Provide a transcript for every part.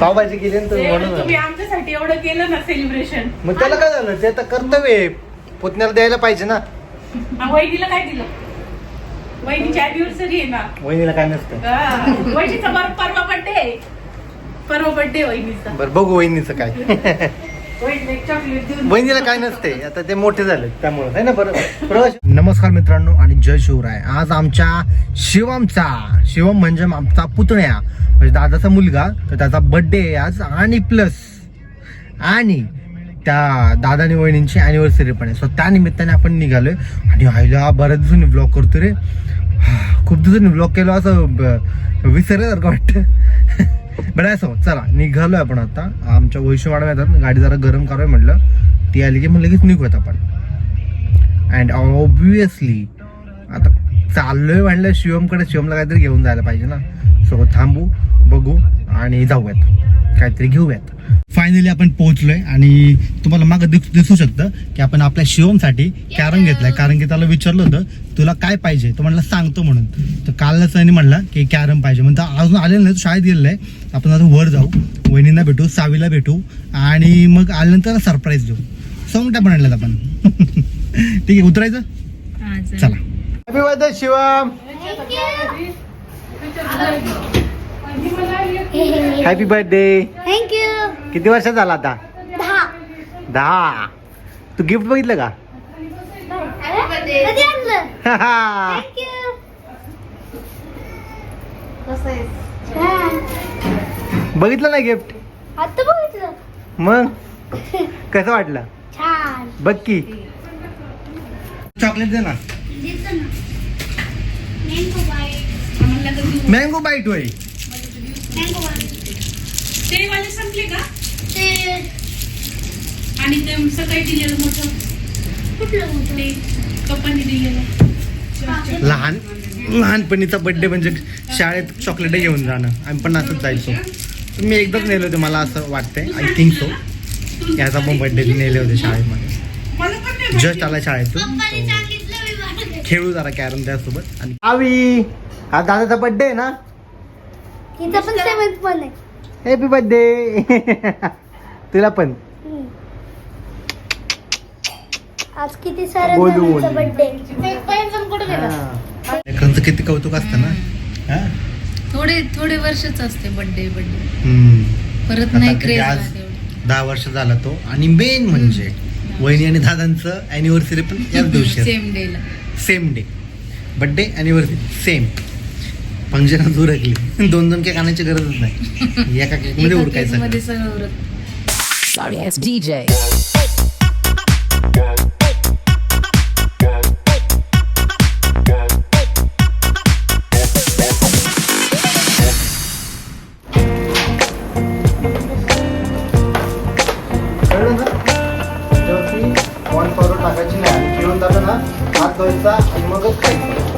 पावभाजी केली ना तुम्ही म्हणून. आमच्यासाठी एवढं केलं ना सेलिब्रेशन मग त्याला काय झालं? ते तर कर्तव्य आहे. पुतण्याला द्यायला पाहिजे ना. वहिनीला काय दिलं? वहिनीची अॅनिव्हर्सरी आहे ना. वहिनीला काय नसतं. हा. वहिनीचा पर- परवा बर्थडे परवा बर्थडे वहिनीचा. बरं बघू वहिनीचं काय. वहिनीला काय नसते आता ते मोठे झाले त्यामुळे आहे ना बरं? बरोबर. नमस्कार मित्रांनो आणि जय शिवराय. आज आमच्या शिवमचा शिवम म्हणजे आमचा पुतण्या म्हणजे दादाचा मुलगा तर त्याचा बर्थडे आहे आज. आणि प्लस आणि त्या दादा आणि वहिनींची अॅनिव्हर्सरी पण आहे. सो त्या निमित्ताने आपण निघालोय. आणि आईला बऱ्याच दिवसांनी ब्लॉग करतो रे. खूप दिवसांनी ब्लॉग केला असं ब- विसरल्यासारखं वाटतं. बरं असो चला निघालोय आपण आता. आमच्या वैश्य मॅडम येतात. गाडी जरा गरम करावी म्हटलं ती आली की मग लगेच निघूयात आपण. अँड ऑब्विसली आता चाललोय म्हणलं शिवमकडे. शिवमला काहीतरी घेऊन जायला पाहिजे ना. सो थांबू बघू आणि जाऊयात. काहीतरी घेऊयात. फायनली आपण पोहोचलोय आणि तुम्हाला मागं दिस दिसू शकतं की आपण आपल्या शिवमसाठी कॅरम घेतलाय. कारण की त्याला विचारलं होतं तुला काय पाहिजे? तो म्हणला सांगतो म्हणून. तर कालच त्याने म्हणला की कॅरम पाहिजे. म्हणता अजून आलेलं नाही तो शाळेत गेलेला आहे. आपण आता वर जाऊ. वहिनींना भेटू सावीला भेटू. आणि मग आल्यानंतर सरप्राईज देऊ. सोंगट्या पण आणल्यात आपण. ठीक आहे उतरायचं? चला. Happy birthday Shivam happy birthday thank you किती वर्ष झाला आता? दहा. दहा. तू गिफ्ट बघितलं का? कधी आणलं? थँक्यू बघितलं ना गिफ्ट आता बघितलं. मग? कसं वाटलं? छान. बघ की. चॉकलेट दे ना. मँगो बाईट होय. ते वाले संपले का? आणि ते सकाळी दिलेलं मोठं कुठलं होतं ते पप्पांनी दिलेलं. लहान लहानपणीचा बर्थडे म्हणजे शाळेत चॉकलेट घेऊन जाणं. आम्ही पण असंच जायचो. मी एकदाच नेले होते मला असं वाटतंय. आय थिंक सो याचा पण बर्थडे नेले होते शाळेमध्ये. मला पण नाही जस्ट आला शाळेतून. खेळू जरा कॅरम त्यासोबत. आणि आवी हा दादाचा बर्थडे आहे ना? तिथं पण सेवन्थ पण आहे. हॅपी बर्थडे तुला पण हम्म. आज किती सारे. बर्थडे. लेकरांचं किती कौतुक असतं ना? हा? थोडे थोडे वर्षच असते बर्थडे बर्थडे हम्म. परत आता नाही किती क्रेज आज दहा वर्ष झाला तो. आणि मेन म्हणजे वहिनी आणि दादांचं अॅनिव्हर्सरी पण याच दिवशी सेम डे ला. Same day birthday anniversary same function उरकली. दोन दोन केक आणायची गरजच नाही. एका केकमध्ये उरकायचं. मध्ये सगळं उरत Sorry ass DJ. हात धुवायचा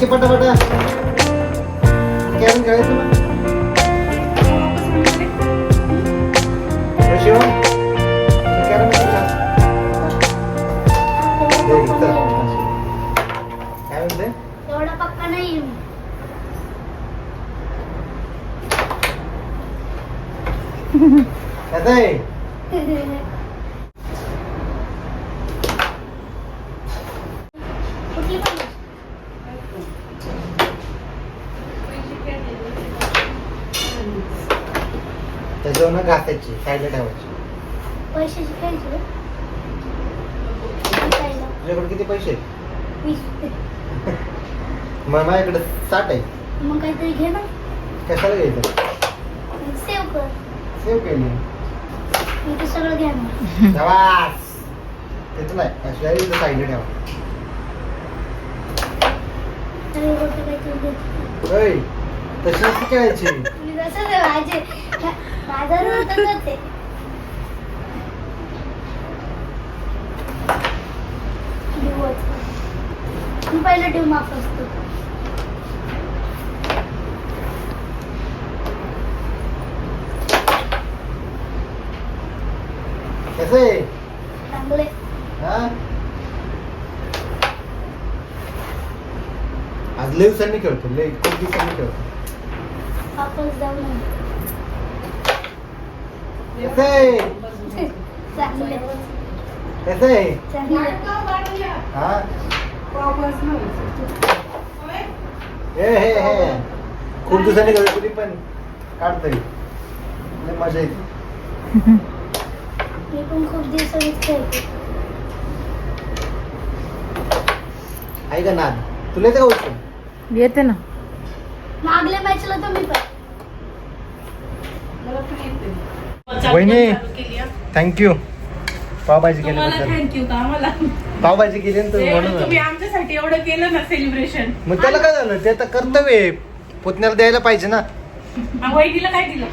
आणखी पटापटा कॅरम खेळायचं ना हे शिवम हे कॅरम खेळू का? दे इथं. काय म्हणते एवढा पक्का नाही मी. कसं आहे कुठली पण त्याच्यावर ना घासायची साईडला ठेवायची. शिकायला. तुझ्याकडे किती पैसे आहेत? वीस. मग माझ्याकडे साठ आहे मग काहीतरी घे ना. कशाला घ्यायचं सेव कर. सेव केली मी ते सगळं घ्या ना इथं साईडला ठेवा. तरी काहीतरी खेळायची. तसंच आहे माझे माझा रूल तसंच आहे. दिवस मी पहिलं ठेव माफ असतो कसं? आहे चांगले. हा? आज लय दिवसांनी खेळतो लय खूप दिवसांनी खेळतो. हा? हे हे हे. खूप दिवसांनी तरी पण. काढतोय लय मजा येते. मी पण खूप दिवसांनीच खेळते. आहे का नाद? तुला येतं का उचलून? येते ना. मागल्या मॅचला पण. वहिनी. थँक्यू पावभाजी केल्याबद्दल थँक्यू का आम्हाला? पावभाजी केली ना तुम्ही तुम्ही आमच्यासाठी एवढं केलं ना सेलिब्रेशन मग त्याला काय झालं? ते तर कर्तव्य आहे. पुतण्याला द्यायला पाहिजे ना. वहिनीला काय दिलं?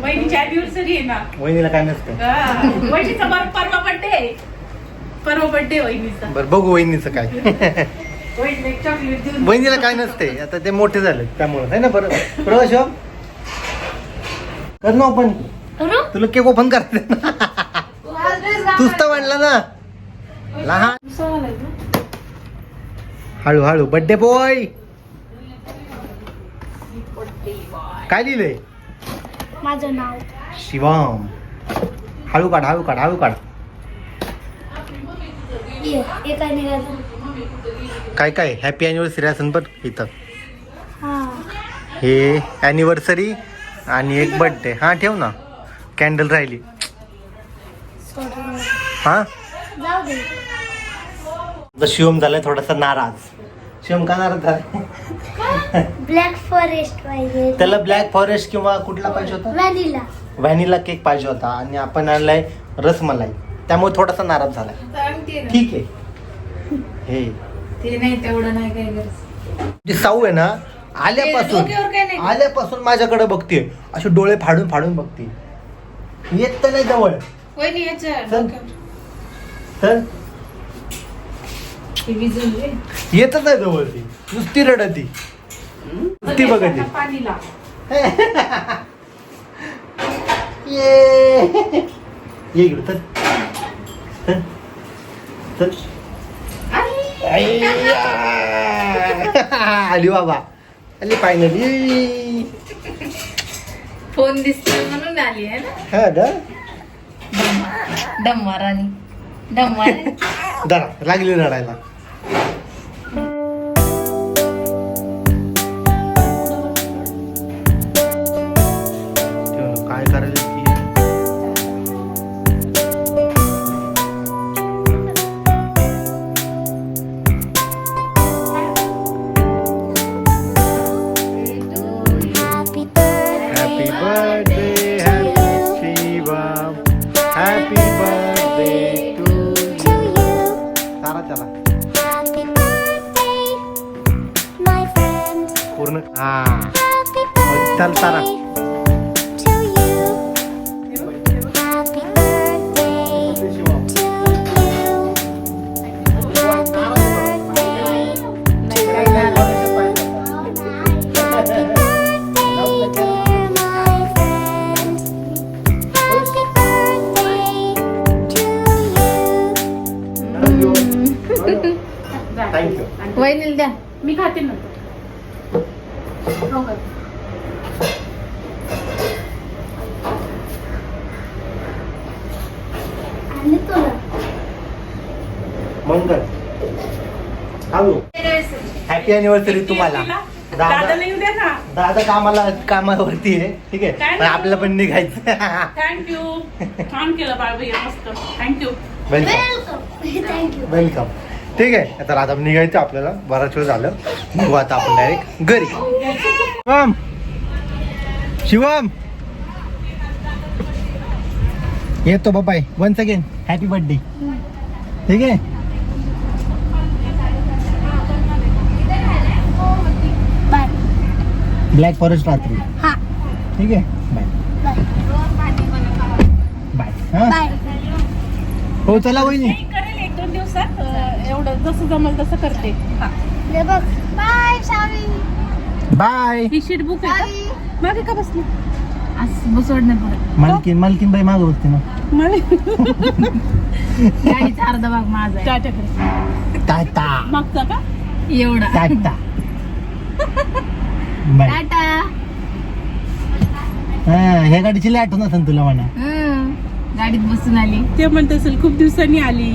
वहिनीची अॅनिव्हर्सरी आहे ना. वहिनीला काय नसतं. हा. वहिनीचा पर- परवा बर्थडे परवा बर्थडे वहिनीचा. बरं बघू वहिनीचं काय. वहिनीला काय नसते. आता ते मोठे झाले त्यामुळे. आहे ना बरं? शिवम? कर ना ओपन करू? तुला केक ओपन करते. तूच तर म्हणला ना. लहान. हळू हळू बर्थडे बॉय काय लिहिलंय? माझं नाव. शिवम. हळू काढ हळू काढ हळू काढ. काय काय हॅपी अॅनिव्हर्सरी असेल पण इथं. हा अॅनिव्हर्सरी आणि एक बर्थडे हा ठेव ना. कॅन्डल राहिली. हा? तर शिवम झालाय थोडासा नाराज. शिवम का नाराज झालाय? ब्लॅक फॉरेस्ट पाहिजे. त्याला ब्लॅक फॉरेस्ट किंवा कुठला पाहिजे होता? व्हॅनिला व्हॅनिला केक पाहिजे होता. आणि आपण आणलाय रसमलाई. त्यामुळे थोडासा नाराज झालाय. ठीक आहे. हे. ते नाही तेवढं नाही काय गरज. जी साऊ आहे ना ते आल्यापासून डोक्यावर काय नाही. आल्यापासून माझ्याकडे बघते असे डोळे फाडून फाडून बघते येत तर नाही जवळ. याच्या चल. डोक्यावर. तर ते विजून रे. येतच नाही जवळ ती नुसती रडती. नुसती बघती. ये. ये इकडं तर. आली बाबा. आली फायनली फोन दिसतोय म्हणून आली आहे ना? हा दा. डम्मारानी डम्मार दरा लागली रडायला. To you. थँक्यू वहिनीला द्या मी खाते ना हो का? आणि तुला मंगल. हॅलो हॅपी अॅनिव्हर्सरी तुम्हाला. दादा दादाला येऊ द्या ना. दादा कामाला कामावरती आहे. ठीक आहे. पण नाही. आपल्याला पण निघायचं. थँक्यू छान केलं मस्त. Thank you welcome welcome thank you welcome ठीक आहे. आता आता निघायचं आपल्याला. बराच वेळ झालं. बघू आता आपण डायरेक्ट घरी. शिवम. शिवम. येतो bye once again happy birthday ठीक आहे? ब्लॅक फॉरेस्ट रात्री. हा. ठीक आहे? बाय. बाय. बाय हा? बाय. हो चला वहिनी. मी करेल एक दोन दिवसात अं, एवढं जसं जमल तसं करते. हा. हे बघ. बाय शावी. बाय. ही शीट बुक आहे का? मागे का बसली? असं बसवडण्या पुढे मालकीन मालकीन बाई मागं बसते ना. गाडीचा अर्धा भाग माझा आहे. टाटा कर. टाटा. मागचा का? एवढा. टाटा. बाय. टाटा. हा ह्या गाडीची लय आठवण असेल तुला म्हणा. हं. गाडीत बसून आली. ते म्हणत असेल खूप दिवसांनी आली.